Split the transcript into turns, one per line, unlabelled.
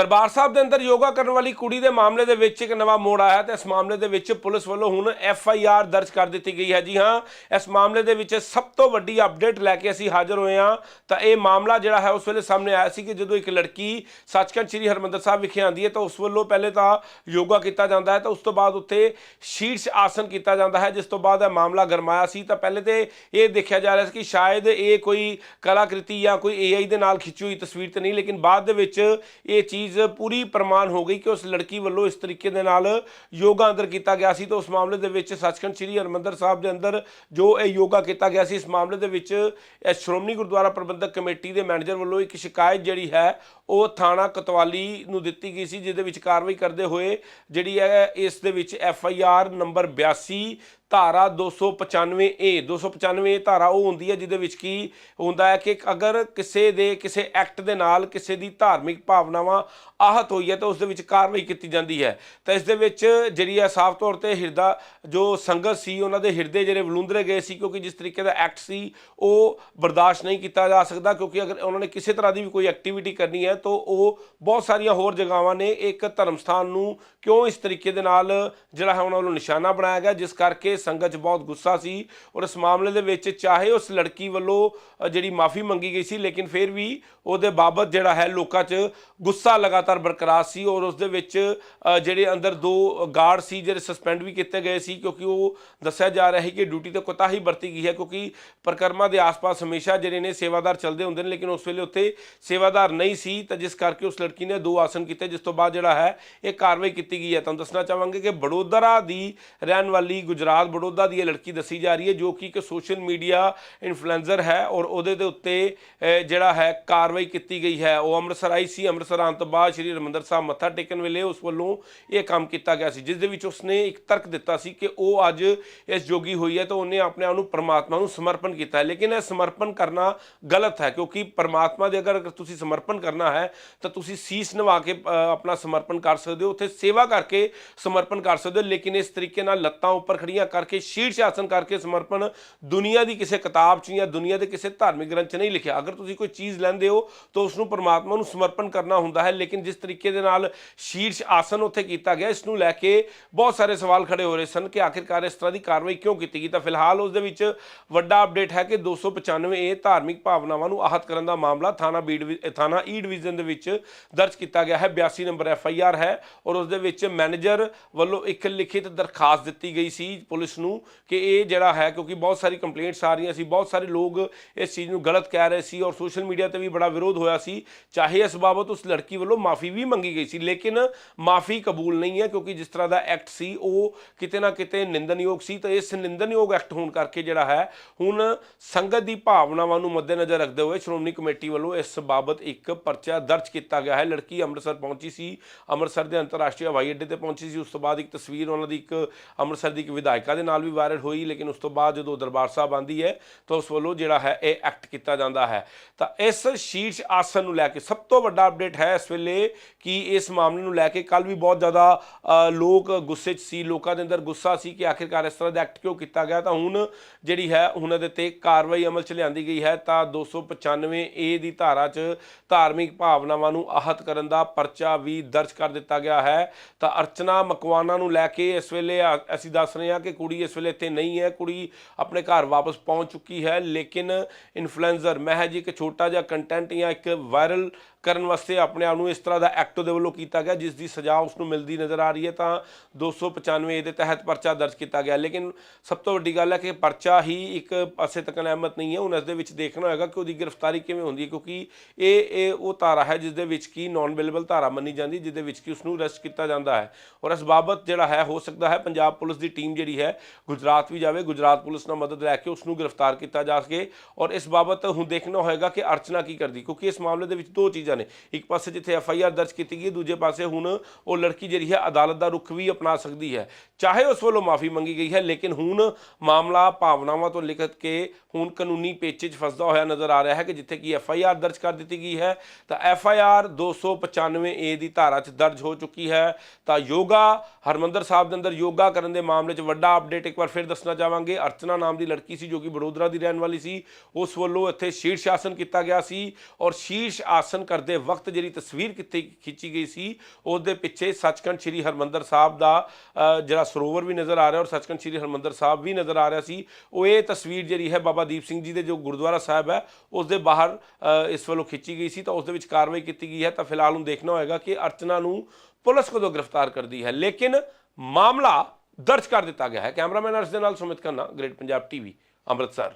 ਦਰਬਾਰ ਸਾਹਿਬ ਦੇ ਅੰਦਰ ਯੋਗਾ ਕਰਨ ਵਾਲੀ ਕੁੜੀ ਦੇ ਮਾਮਲੇ ਦੇ ਵਿੱਚ ਇੱਕ ਨਵਾਂ ਮੋੜ ਆਇਆ ਤੇ ਇਸ ਮਾਮਲੇ ਦੇ ਵਿੱਚ ਪੁਲਿਸ ਵੱਲੋਂ ਹੁਣ ਐਫ ਆਈ ਆਰ ਦਰਜ ਕਰ ਦਿੱਤੀ ਗਈ ਹੈ। ਜੀ ਹਾਂ, ਇਸ ਮਾਮਲੇ ਦੇ ਵਿੱਚ ਸਭ ਤੋਂ ਵੱਡੀ ਅਪਡੇਟ ਲੈ ਕੇ ਅਸੀਂ ਹਾਜ਼ਰ ਹੋਏ ਹਾਂ। ਤਾਂ ਇਹ ਮਾਮਲਾ ਜਿਹੜਾ ਹੈ, ਉਸ ਵੇਲੇ ਸਾਹਮਣੇ ਆਇਆ ਸੀ ਕਿ ਜਦੋਂ ਇੱਕ ਲੜਕੀ ਸੱਚਖੰਡ ਸ੍ਰੀ ਹਰਮੰਦਰ ਸਾਹਿਬ ਵਿਖੇ ਆਉਂਦੀ ਹੈ, ਤਾਂ ਉਸ ਵੱਲੋਂ ਪਹਿਲੇ ਤਾਂ ਯੋਗਾ ਕੀਤਾ ਜਾਂਦਾ ਹੈ, ਤਾਂ ਉਸ ਤੋਂ ਬਾਅਦ ਉੱਥੇ ਸ਼ੀਰਸ਼ ਆਸਨ ਕੀਤਾ ਜਾਂਦਾ ਹੈ, ਜਿਸ ਤੋਂ ਬਾਅਦ ਇਹ ਮਾਮਲਾ ਗਰਮਾਇਆ ਸੀ। ਤਾਂ ਪਹਿਲੇ ਤੇ ਇਹ ਦੇਖਿਆ ਜਾ ਰਿਹਾ ਸੀ ਕਿ ਸ਼ਾਇਦ ਇਹ ਕੋਈ ਕਲਾਕ੍ਰਿਤੀ ਜਾਂ ਕੋਈ ਏਆਈ ਦੇ ਨਾਲ ਖਿੱਚੀ ਹੋਈ ਤਸਵੀਰ ਤਾਂ ਨਹੀਂ, ਲੇਕਿਨ ਬਾਅਦ ਦੇ ਵਿੱਚ ਇਹ ਚੀਜ਼ ਪੂਰੀ ਪ੍ਰਮਾਣ ਹੋ ਗਈ ਕਿ ਉਸ ਲੜਕੀ ਵੱਲੋਂ ਇਸ ਤਰੀਕੇ ਦੇ ਨਾਲ ਯੋਗਾ ਅੰਦਰ ਕੀਤਾ ਗਿਆ ਸੀ। ਤਾਂ ਉਸ ਮਾਮਲੇ ਦੇ ਵਿੱਚ ਸੱਚਖੰਡ ਸ੍ਰੀ ਹਰਮੰਦਰ ਸਾਹਿਬ ਦੇ ਅੰਦਰ ਜੋ ਇਹ ਯੋਗਾ ਕੀਤਾ ਗਿਆ ਸੀ, ਇਸ ਮਾਮਲੇ ਦੇ ਵਿੱਚ ਇਹ ਸ਼੍ਰੋਮਣੀ ਗੁਰਦੁਆਰਾ ਪ੍ਰਬੰਧਕ ਕਮੇਟੀ ਦੇ ਮੈਨੇਜਰ ਵੱਲੋਂ ਇੱਕ ਸ਼ਿਕਾਇਤ ਜਿਹੜੀ ਹੈ ਉਹ ਥਾਣਾ ਕਤਵਾਲੀ ਨੂੰ ਦਿੱਤੀ ਗਈ ਸੀ, ਜਿਹਦੇ ਵਿੱਚ ਕਾਰਵਾਈ ਕਰਦੇ ਹੋਏ ਜਿਹੜੀ ਹੈ, ਇਸ ਦੇ ਵਿੱਚ ਐਫ ਆਈ ਆਰ ਨੰਬਰ 82 ਧਾਰਾ 295 ਏ 295 ਧਾਰਾ ਉਹ ਹੁੰਦੀ ਹੈ, ਜਿਹਦੇ ਵਿੱਚ ਕੀ ਹੁੰਦਾ ਹੈ ਕਿ ਅਗਰ ਕਿਸੇ ਦੇ, ਕਿਸੇ ਐਕਟ ਦੇ ਨਾਲ ਕਿਸੇ ਦੀ ਧਾਰਮਿਕ ਭਾਵਨਾਵਾਂ ਆਹਤ ਹੋਈ ਹੈ, ਤਾਂ ਉਸ ਦੇ ਵਿੱਚ ਕਾਰਵਾਈ ਕੀਤੀ ਜਾਂਦੀ ਹੈ। ਤਾਂ ਇਸ ਦੇ ਵਿੱਚ ਜਿਹੜੀ ਹੈ, ਸਾਫ਼ ਤੌਰ ਤੇ ਹਿਰਦਾ, ਜੋ ਸੰਗਤ ਸੀ, ਉਹਨਾਂ ਦੇ ਹਿਰਦੇ ਜਿਹੜੇ ਵਲੂੰਦਰੇ ਗਏ ਸੀ, ਕਿਉਂਕਿ ਜਿਸ ਤਰੀਕੇ ਦਾ ਐਕਟ ਸੀ, ਉਹ ਬਰਦਾਸ਼ਤ ਨਹੀਂ ਕੀਤਾ ਜਾ ਸਕਦਾ, ਕਿਉਂਕਿ ਅਗਰ ਉਹਨਾਂ ਨੇ ਕਿਸੇ ਤਰ੍ਹਾਂ ਦੀ ਵੀ ਕੋਈ ਐਕਟੀਵਿਟੀ ਕਰਨੀ ਹੈ ਤੋਂ ਉਹ ਬਹੁਤ ਸਾਰੀਆਂ ਹੋਰ ਜਗ੍ਹਾਵਾਂ ਨੇ। ਇੱਕ ਧਰਮ ਸਥਾਨ ਨੂੰ ਕਿਉਂ ਇਸ ਤਰੀਕੇ ਦੇ ਨਾਲ ਜਿਹੜਾ ਹੈ ਉਹਨਾਂ ਵੱਲੋਂ ਨਿਸ਼ਾਨਾ ਬਣਾਇਆ ਗਿਆ, ਜਿਸ ਕਰਕੇ ਸੰਗਤ 'ਚ ਬਹੁਤ ਗੁੱਸਾ ਸੀ ਔਰ ਇਸ ਮਾਮਲੇ ਦੇ ਵਿੱਚ ਚਾਹੇ ਉਸ ਲੜਕੀ ਵੱਲੋਂ ਜਿਹੜੀ ਮਾਫੀ ਮੰਗੀ ਗਈ ਸੀ, ਲੇਕਿਨ ਫਿਰ ਵੀ ਉਹਦੇ ਬਾਬਤ ਜਿਹੜਾ ਹੈ ਲੋਕਾਂ 'ਚ ਗੁੱਸਾ ਲਗਾਤਾਰ ਬਰਕਰਾਰ ਸੀ ਔਰ ਉਸ ਦੇ ਵਿੱਚ ਜਿਹੜੇ ਅੰਦਰ ਦੋ ਗਾਰਡ ਸੀ, ਜਿਹੜੇ ਸਸਪੈਂਡ ਵੀ ਕੀਤੇ ਗਏ ਸੀ, ਕਿਉਂਕਿ ਉਹ ਦੱਸਿਆ ਜਾ ਰਿਹਾ ਹੈ ਕਿ ਡਿਊਟੀ ਤੇ ਕੋਤਾਹੀ ਵਰਤੀ ਗਈ ਹੈ, ਕਿਉਂਕਿ ਪ੍ਰਕਰਮਾ ਦੇ ਆਸ-ਪਾਸ ਹਮੇਸ਼ਾ ਜਿਹੜੇ ਨੇ ਸੇਵਾਦਾਰ ਚੱਲਦੇ ਹੁੰਦੇ ਨੇ, ਲੇਕਿਨ ਉਸ ਵੇਲੇ ਉੱਥੇ ਸੇਵਾਦਾਰ ਨਹੀਂ ਸੀ। ਤਾਂ ਜਿਸ ਕਰਕੇ ਉਸ ਲੜਕੀ ਨੇ ਦੋ ਆਸਨ ਕੀਤੇ, ਜਿਸ ਤੋਂ ਬਾਅਦ ਜਿਹੜਾ ਹੈ, ਇਹ ਕਾਰਵਾਈ ਕੀਤੀ ਗਈ ਹੈ। ਤੁਹਾਨੂੰ ਦੱਸਣਾ ਚਾਹਾਂਗੇ ਕਿ ਬੜੋਦਰਾ ਦੀ ਰਹਿਣ ਵਾਲੀ ਗੁਜਰਾਤ ਬੜੋਦਾ ਦੀ ਇਹ ਲੜਕੀ ਦੱਸੀ ਜਾ ਰਹੀ ਹੈ, ਜੋ ਕਿ ਇੱਕ ਸੋਸ਼ਲ ਮੀਡੀਆ ਇਨਫਲੂਐਂਸਰ ਹੈ ਔਰ ਉਹਦੇ ਦੇ ਉੱਤੇ ਜਿਹੜਾ ਹੈ, ਕਾਰਵਾਈ ਕੀਤੀ ਗਈ ਹੈ। ਉਹ ਅੰਮ੍ਰਿਤਸਰ ਆਈ ਸੀ। ਅੰਮ੍ਰਿਤਸਰ ਆਉਣ ਤੋਂ ਬਾਅਦ ਸ਼੍ਰੀ ਹਰਿਮੰਦਰ ਸਾਹਿਬ ਮੱਥਾ ਟੇਕਣ ਵੇਲੇ ਉਸ ਵੱਲੋਂ ਇਹ ਕੰਮ ਕੀਤਾ ਗਿਆ ਸੀ, ਜਿਸ ਦੇ ਵਿੱਚ ਉਸਨੇ ਇੱਕ ਤਰਕ ਦਿੱਤਾ ਸੀ ਕਿ ਉਹ ਅੱਜ ਇਸ ਜੋਗੀ ਹੋਈ ਹੈ ਤਾਂ ਉਹਨੇ ਆਪਣੇ ਆਪ ਨੂੰ ਪਰਮਾਤਮਾ ਨੂੰ ਸਮਰਪਣ ਕੀਤਾ ਹੈ। ਲੇਕਿਨ ਇਹ ਸਮਰਪਣ ਕਰਨਾ ਗਲਤ ਹੈ, ਕਿਉਂਕਿ ਪਰਮਾਤਮਾ ਦੇ ਅਗਰ ਤੁਸੀਂ ਸਮਰਪਣ ਕਰਨਾ ਹੈ ਤਾਂ ਤੁਸੀਂ ਸੀਸ ਨਵਾ ਕੇ ਆਪਣਾ ਸਮਰਪਣ ਕਰ ਸਕਦੇ ਹੋ। ਉੱਥੇ ਸੇਵਾ ਕਰਕੇ ਸਮਰਪਣ ਕਰ ਸਕਦੇ ਹੋ ਲੇਕਿਨ ਇਸ ਤਰੀਕੇ ਨਾਲ ਲੱਤਾਂ ਉੱਪਰ ਖੜੀਆਂ ਕਰਕੇ ਸ਼ੀਰਸ਼ ਆਸਨ ਕਰਕੇ ਸਮਰਪਣ ਦੁਨੀਆ ਦੀ ਕਿਸੇ ਕਿਤਾਬ 'ਚ ਜਾਂ ਦੁਨੀਆ ਦੇ ਕਿਸੇ ਧਾਰਮਿਕ ਗ੍ਰੰਥ 'ਚ ਨਹੀਂ ਲਿਖਿਆ। ਅਗਰ ਤੁਸੀਂ ਕੋਈ ਚੀਜ਼ ਲੈਂਦੇ ਹੋ ਤਾਂ ਉਸ ਨੂੰ ਪਰਮਾਤਮਾ ਨੂੰ ਸਮਰਪਣ ਕਰਨਾ ਹੁੰਦਾ ਹੈ ਲੇਕਿਨ ਜਿਸ ਤਰੀਕੇ ਦੇ ਨਾਲ ਸ਼ੀਰਸ਼ ਆਸਨ ਉੱਥੇ ਕੀਤਾ ਗਿਆ ਇਸ ਨੂੰ ਲੈ ਕੇ ਬਹੁਤ ਸਾਰੇ ਸਵਾਲ ਖੜੇ ਹੋ ਰਹੇ ਸਨ ਕਿ ਆਖਿਰਕਾਰ ਇਸ ਤਰ੍ਹਾਂ ਦੀ ਕਾਰਵਾਈ ਕਿਉਂ ਕੀਤੀ ਗਈ। ਤਾਂ ਫਿਲਹਾਲ ਉਸ ਦੇ ਵਿੱਚ ਵੱਡਾ ਅਪਡੇਟ ਹੈ ਕਿ 295 ਏ ਧਾਰਮਿਕ ਭਾਵਨਾਵਾਂ ਨੂੰ ਆਹਤ ਕਰਨ ਦਾ ਮਾਮਲਾ ਥਾਣਾ ਬੀ ਡਿਵੀ- ਅ, ਥਾਣਾ ਈ ਡਿਵੀਜ਼ਨ ਦੇ ਵਿੱਚ ਦਰਜ ਕੀਤਾ ਗਿਆ ਹੈ। 82 ਨੰਬਰ ਐਫ ਆਈ ਆਰ ਹੈ ਔਰ ਉਸ ਦੇ ਵਿੱਚ ਮੈਨੇਜਰ ਵੱਲੋਂ ਇੱਕ ਲਿਖਿਤ ਦਰਖਾਸਤ ਦਿੱਤੀ ਗਈ ਸੀ ਪੁਲਿਸ ਨੂੰ ਕਿ ਇਹ ਜਿਹੜਾ ਹੈ, ਕਿਉਂਕਿ ਬਹੁਤ ਸਾਰੀ ਕੰਪਲੇਂਟਸ ਆ ਰਹੀਆਂ ਸੀ, ਬਹੁਤ ਸਾਰੇ ਲੋਕ ਇਸ ਚੀਜ਼ ਨੂੰ ਗਲਤ ਕਹਿ ਰਹੇ ਸੀ ਔਰ ਸੋਸ਼ਲ ਮੀਡੀਆ ਤੇ ਵੀ ਬੜਾ ਵਿਰੋਧ ਹੋਇਆ ਸੀ। ਚਾਹੇ ਇਸ ਬਾਬਤ ਉਸ ਲੜਕੀ ਵੱਲੋਂ ਮਾਫੀ ਵੀ ਮੰਗੀ ਗਈ ਸੀ, ਲੇਕਿਨ ਮਾਫੀ ਕਬੂਲ ਨਹੀਂ ਹੈ ਕਿਉਂਕਿ ਜਿਸ ਤਰ੍ਹਾਂ ਦਾ ਐਕਟ ਸੀ, ਉਹ ਕਿਤੇ ਨਾ ਕਿਤੇ ਨਿੰਦਨਯੋਗ ਸੀ। ਤਾਂ ਇਸ ਨਿੰਦਨਯੋਗ ਐਕਟ ਹੋਣ ਕਰਕੇ ਜਿਹੜਾ ਹੈ, ਹੁਣ ਸੰਗਤ ਦੀ ਭਾਵਨਾਵਾਂ ਨੂੰ ਮੱਦੇਨਜ਼ਰ ਰੱਖਦੇ ਹੋਏ ਸ਼੍ਰੋਮਣੀ ਕਮੇਟੀ ਵੱਲੋਂ ਇਸ ਬਾਬਤ ਇੱਕ ਪਰਚਾ ਦਰਜ ਕੀਤਾ ਗਿਆ ਹੈ। ਲੜਕੀ ਅੰਮ੍ਰਿਤਸਰ ਪਹੁੰਚੀ ਸੀ। ਅੰਮ੍ਰਿਤਸਰ ਦੇ ਅੰਤਰਰਾਸ਼ਟਰੀ ਹਵਾਈ ਅੱਡੇ ਤੇ ਪਹੁੰਚੀ ਸੀ। ਉਸ ਤੋਂ ਬਾਅਦ ਇੱਕ ਤਸਵੀਰ ਉਹਨਾਂ ਦੀ ਇੱਕ ਅੰਮ੍ਰਿਤਸਰ ਦੀ ਇੱਕ ਵਿਧਾਇਕਾ ਦੇ ਨਾਲ ਵੀ ਵਾਇਰਲ ਹੋਈ, ਲੇਕਿਨ ਉਸ ਤੋਂ ਬਾਅਦ ਜਦੋਂ ਦਰਬਾਰ ਸਾਹਿਬ ਆਂਦੀ ਹੈ, ਤਾਂ ਉਸ ਵੱਲੋਂ ਜਿਹੜਾ ਹੈ, ਇਹ ਐਕਟ ਕੀਤਾ ਜਾਂਦਾ ਹੈ। ਤਾਂ ਇਸ ਸ਼ੀਰਸ਼ ਆਸਨ ਨੂੰ ਲੈ ਕੇ ਸਭ ਤੋਂ ਵੱਡਾ ਅਪਡੇਟ ਹੈ ਇਸ ਵੇਲੇ ਕਿ ਇਸ ਮਾਮਲੇ ਨੂੰ ਲੈ ਕੇ ਕੱਲ ਵੀ ਬਹੁਤ ਜ਼ਿਆਦਾ ਲੋਕ ਗੁੱਸੇ 'ਚ ਸੀ। ਲੋਕਾਂ ਦੇ ਅੰਦਰ ਗੁੱਸਾ ਸੀ ਕਿ ਆਖਿਰਕਾਰ ਇਸ ਤਰ੍ਹਾਂ ਦਾ ਐਕਟ ਕਿਉਂ ਕੀਤਾ ਗਿਆ। ਤਾਂ ਹੁਣ ਜਿਹੜੀ ਹੈ ਉਹਨਾਂ ਦੇ ਤੇ ਕਾਰਵਾਈ ਅਮਲ 'ਚ ਲਿਆਂਦੀ ਗਈ ਹੈ। ਤਾਂ 295 ਏ ਦੀ ਧਾਰਾ 'ਚ ਧਾਰਮਿਕ ਭਾਵਨਾਵਾਂ ਨੂੰ ਆਹਤ ਕਰਨ ਦਾ ਪਰਚਾ ਵੀ ਦਰਜ ਕਰ ਦਿੱਤਾ ਗਿਆ ਹੈ। ਤਾਂ ਅਰਚਨਾ ਮਕਵਾਨਾ ਨੂੰ ਲੈ ਕੇ ਇਸ ਵੇਲੇ ਅਸੀਂ ਦੱਸ ਰਹੇ ਹਾਂ ਕਿ ਕੁੜੀ ਇਸ ਵੇਲੇ ਇੱਥੇ ਨਹੀਂ ਹੈ। ਕੁੜੀ ਆਪਣੇ ਘਰ ਵਾਪਸ ਪਹੁੰਚ ਚੁੱਕੀ ਹੈ, ਲੇਕਿਨ ਇਨਫਲੂਐਂਸਰ ਮਹਿਜ ਇੱਕ ਛੋਟਾ ਜਿਹਾ ਕੰਟੈਂਟ ਜਾਂ ਇੱਕ ਵਾਇਰਲ ਕਰਨ ਵਾਸਤੇ ਆਪਣੇ ਆਪ ਨੂੰ ਇਸ ਤਰ੍ਹਾਂ ਦਾ ਐਕਟ ਉਹਦੇ ਵੱਲੋਂ ਕੀਤਾ ਗਿਆ, ਜਿਸ ਦੀ ਸਜ਼ਾ ਉਸ ਨੂੰ ਮਿਲਦੀ ਨਜ਼ਰ ਆ ਰਹੀ ਹੈ। ਤਾਂ 295 ਦੇ ਤਹਿਤ ਪਰਚਾ ਦਰਜ ਕੀਤਾ ਗਿਆ। ਲੇਕਿਨ ਸਭ ਤੋਂ ਵੱਡੀ ਗੱਲ ਹੈ ਕਿ ਪਰਚਾ ਹੀ ਇੱਕ ਪਾਸੇ ਤੱਕ ਅਹਿਮਤ ਨਹੀਂ ਹੈ। ਹੁਣ ਇਸ ਦੇ ਵਿੱਚ ਦੇਖਣਾ ਹੋਏਗਾ ਕਿ ਉਹਦੀ ਗ੍ਰਿਫਤਾਰੀ ਕਿਵੇਂ ਹੁੰਦੀ ਹੈ, ਕਿਉਂਕਿ ਇਹ ਇਹ ਉਹ ਧਾਰਾ ਹੈ ਜਿਸ ਦੇ ਵਿੱਚ ਕੀ ਨਾਨ ਅਵੇਲੇਬਲ ਧਾਰਾ ਮੰਨੀ ਜਾਂਦੀ ਜਿਸ ਦੇ ਵਿੱਚ ਕੀ ਉਸ ਨੂੰ ਅਰੈਸਟ ਕੀਤਾ ਜਾਂਦਾ ਹੈ। ਔਰ ਇਸ ਬਾਬਤ ਜਿਹੜਾ ਹੈ, ਹੋ ਸਕਦਾ ਹੈ ਪੰਜਾਬ ਪੁਲਿਸ ਦੀ ਟੀਮ ਜਿਹੜੀ ਹੈ, ਗੁਜਰਾਤ ਵੀ ਜਾਵੇ। ਗੁਜਰਾਤ ਪੁਲਿਸ ਨਾਲ ਮਦਦ ਲੈ ਕੇ ਉਸ ਨੂੰ ਗ੍ਰਿਫਤਾਰ ਕੀਤਾ ਜਾ ਸਕੇ। ਔਰ ਇਸ ਬਾਬਤ ਹੁਣ ਦੇਖਣਾ ਹੋਏਗਾ ਕਿ ਅਰਚਨਾ ਕੀ ਕਰਦੀ, ਕਿਉਂਕਿ ਇਸ ਮਾਮਲੇ ਦੇ ਵਿੱਚ ਦੋ ਚੀਜ਼ਾਂ ਨੇ। ਇੱਕ ਪਾਸੇ ਜਿੱਥੇ ਐਫ ਆਈ ਆਰ ਦਰਜ ਕੀਤੀ ਗਈ ਦੂਜੇ ਪਾਸੇ ਹੁਣ ਉਹ ਲੜਕੀ ਜਿਹੜੀ ਹੈ, ਅਦਾਲਤ ਦਾ ਰੁਖ ਵੀ ਅਪਣਾ ਸਕਦੀ ਹੈ। ਚਾਹੇ ਉਸ ਵੱਲੋਂ ਮਾਫੀ ਮੰਗੀ ਗਈ ਹੈ, ਲੇਕਿਨ ਹੁਣ ਮਾਮਲਾ ਭਾਵਨਾਵਾਂ ਤੋਂ ਲਿਖਤ ਕੇ ਹੁਣ ਕਾਨੂੰਨੀ ਪੇਚੇ 'ਚ ਫਸਦਾ ਹੋਇਆ ਨਜ਼ਰ ਆ ਰਿਹਾ ਹੈ ਕਿ ਜਿੱਥੇ ਕਿ ਐਫ ਆਈ ਆਰ ਦਰਜ ਕਰ ਦਿੱਤੀ ਗਈ ਹੈ, ਤਾਂ ਐਫ ਆਈ ਆਰ 295 ਏ ਦੀ ਧਾਰਾ 'ਚ ਦਰਜ ਹੋ ਚੁੱਕੀ ਹੈ। ਤਾਂ ਯੋਗਾ, ਹਰਮੰਦਰ ਸਾਹਿਬ ਦੇ ਅੰਦਰ ਯੋਗਾ ਕਰਨ ਦੇ ਮਾਮਲੇ 'ਚ ਵੱਡਾ ਅਪਡੇਟ ਇੱਕ ਵਾਰ ਫਿਰ ਦੱਸਣਾ ਚਾਹਾਂਗੇ। ਅਰਚਨਾ ਨਾਮ ਦੀ ਲੜਕੀ ਸੀ ਜੋ ਕਿ ਬੜੋਦਰਾ ਦੀ ਰਹਿਣ ਵਾਲੀ ਸੀ। ਉਸ ਵੱਲੋਂ ਇੱਥੇ ਸ਼ੀਰਸ਼ ਆਸਨ ਕੀਤਾ ਗਿਆ ਸੀ ਔਰ ਸ਼ੀਰਸ਼ ਆਸਨ ਕਰਦੇ ਵਕਤ ਜਿਹੜੀ ਤਸਵੀਰ ਕਿਤੇ ਖਿੱਚੀ ਗਈ ਸੀ ਉਸ ਦੇ ਪਿੱਛੇ ਸੱਚਖੰਡ ਸ੍ਰੀ ਹਰਮੰਦਰ ਸਾਹਿਬ ਦਾ ਜਿਹੜਾ ਸਰੋਵਰ ਵੀ ਨਜ਼ਰ ਆ ਰਿਹਾ ਔਰ ਸੱਚਖੰਡ ਸ੍ਰੀ ਹਰਮੰਦਰ ਸਾਹਿਬ ਵੀ ਨਜ਼ਰ ਆ ਰਿਹਾ ਸੀ। ਉਹ ਇਹ ਤਸਵੀਰ ਜਿਹੜੀ ਹੈ ਬਾਬਾ ਦੀਪ ਸਿੰਘ ਜੀ ਦੇ ਜੋ ਗੁਰਦੁਆਰਾ ਸਾਹਿਬ ਹੈ, ਉਸ ਦੇ ਬਾਹਰ ਇਸ ਵੱਲੋਂ ਖਿੱਚੀ ਗਈ ਸੀ। ਤਾਂ ਉਸ ਦੇ ਵਿੱਚ ਕਾਰਵਾਈ ਕੀਤੀ ਗਈ ਹੈ ਤਾਂ ਫਿਲਹਾਲ ਹੁਣ ਦੇਖਣਾ ਹੋਏਗਾ ਕਿ ਅਰਚਨਾ ਨੂੰ ਪੁਲਿਸ ਕਦੋਂ ਗ੍ਰਿਫਤਾਰ ਕਰਦੀ ਹੈ। ਲੇਕਿਨ ਮਾਮਲਾ ਦਰਜ ਕਰ ਦਿੱਤਾ ਗਿਆ ਹੈ। ਕੈਮਰਾਮੈਨ ਅਰਸ਼ ਦੇ ਨਾਲ ਸੁਮਿਤ ਖੰਨਾ, ਗ੍ਰੇਟ ਪੰਜਾਬ ਟੀਵੀ, ਅੰਮ੍ਰਿਤਸਰ।